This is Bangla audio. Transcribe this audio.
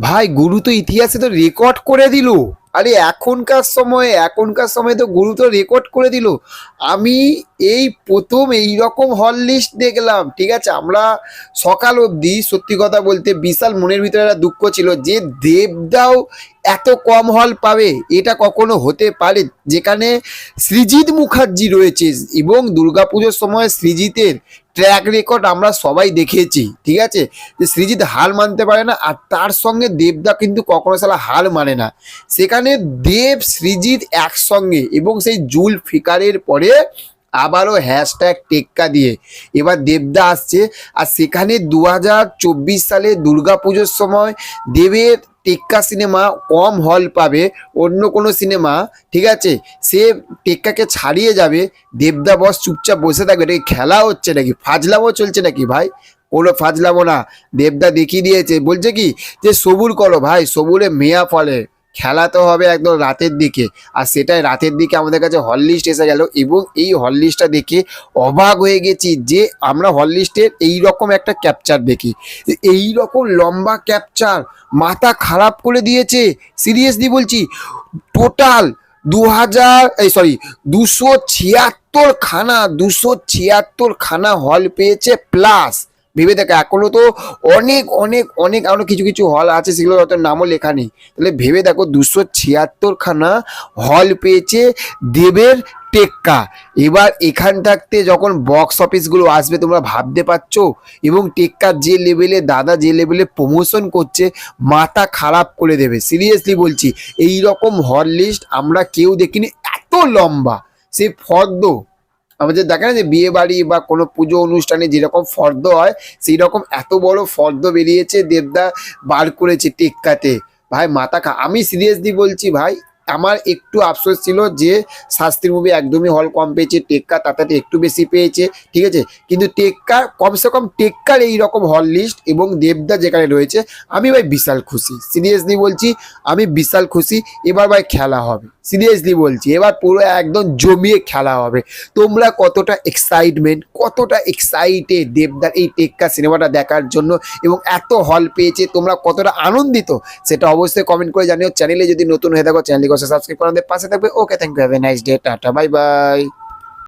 ভাই গুরু তো ইতিহাসে তো রেকর্ড করে দিল। আরে এখনকার সময়ে এখনকার সময়ে তো গুরু তো রেকর্ড করে দিল। আমি এই প্রথম এই রকম হল লিস্ট দেখলাম, ঠিক আছে? আমরা সকাল অবধি, সত্যি কথা বলতে বিশাল মনের ভিতরে একটা দুঃখ ছিল যে দেবদাও এত কম হল পাবে। এটা কখনো হতে পারে, যেখানে সৃজিত মুখার্জি রয়েছে এবং দুর্গাপুজোর সময় সৃজিতের ট্র্যাক রেকর্ড আমরা সবাই দেখেছি, ঠিক আছে? যে সৃজিত হার মানতে পারে না, আর তার সঙ্গে দেবদা কিন্তু কখনো সালা হার মানে না। সেখানে দেব সৃজিত একসঙ্গে এবং সেই জুল ফিকারের পরে আবারও হ্যাশট্যাগ টেক্কা দিয়ে। এবার দেবদা আসছে, আর সেখানে দু হাজার চব্বিশ সালে দুর্গাপুজোর সময় দেবের টেক্কা সিনেমা কম হল পাবে, অন্য কোনো সিনেমা, ঠিক আছে? সে টেক্কাকে ছাড়িয়ে যাবে, দেবদা বস চুপচাপ বসে থাকবে, এটা খেলা হচ্ছে নাকি? ফাজলামো চলছে নাকি ভাই? কোনো ফাজলামো না। দেবদা দেখিয়ে দিয়েছে, বলছে কি? যে সবুর করো ভাই, সবুরে মেয়া ফলে। খেলা তো হবে একদম রাতের দিকে। আর সেটাই রাতের দিকে আমাদের কাছে হল লিস্ট এসে গেল এবং এই হল লিস্টটা দেখে অবাক হয়ে গেছি যে আমরা হল লিস্টের এইরকম একটা ক্যাপচার দেখি। এই রকম লম্বা ক্যাপচার মাথা খারাপ করে দিয়েছে। সিরিয়াসলি বলছি টোটাল দু হাজার এই সরি দুশো ছিয়াত্তর খানা, দুশো ছিয়াত্তর খানা হল পেয়েছে প্লাস ভেবে দেখো। এখনও তো অনেক অনেক অনেক এখনও কিছু কিছু হল আছে সেগুলো অত নামও লেখা নেই। তাহলে ভেবে দেখো, দুশো ছিয়াত্তর খানা হল পেয়েছে দেবের টেক্কা। এবার এখান থাকতে যখন বক্স অফিসগুলো আসবে, তোমরা ভাবতে পারছ? এবং টেক্কা যে লেভেলে দাদা যে লেভেলে প্রমোশন করছে, মাথা খারাপ করে দেবে। সিরিয়াসলি বলছি এই রকম হল লিস্ট আমরা কেউ দেখিনি, এত লম্বা। সে ফর্দ। আমাদের দেখে না যে বিয়ে বাড়ি বা কোনো পুজো অনুষ্ঠানে যেরকম ফর্দ হয় সেই রকম এত বড় ফর্দ বেরিয়েছে দেবদা বার করেছে টেক্কাতে। ভাই, মাথা খা আমি সিরিয়াসলি বলছি ভাই, আমার একটু আফসোস ছিল যে শাস্ত্রীর মুভি একদমই হল কম পেয়েছে, টেক্কা তাতে একটু বেশি পেয়েছে, ঠিক আছে? কিন্তু টেক্কার কমসে কম টেক্কার এই রকম হল লিস্ট এবং দেবদা যেখানে রয়েছে, আমি ভাই বিশাল খুশি। সিরিয়াসলি বলছি, আমি বিশাল খুশি, এবার ভাই খেলা হবে। সিরিয়াসলি বলছি, এবার পুরো একদম জমিয়ে খেলা হবে। তোমরা কতটা এক্সাইটমেন্ট কতটা এক্সাইটেড দেবদার এই টেক্কা সিনেমাটা দেখার জন্য এবং এত হল পেয়েছে, তোমরা কতটা আনন্দিত সেটা অবশ্যই কমেন্ট করে জানিও। চ্যানেলে যদি নতুন হয়ে থাকো চ্যানেলকে সাবস্ক্রাইব করে আমাদের পাশে থাকবে। Okay thank you have a nice day tata bye bye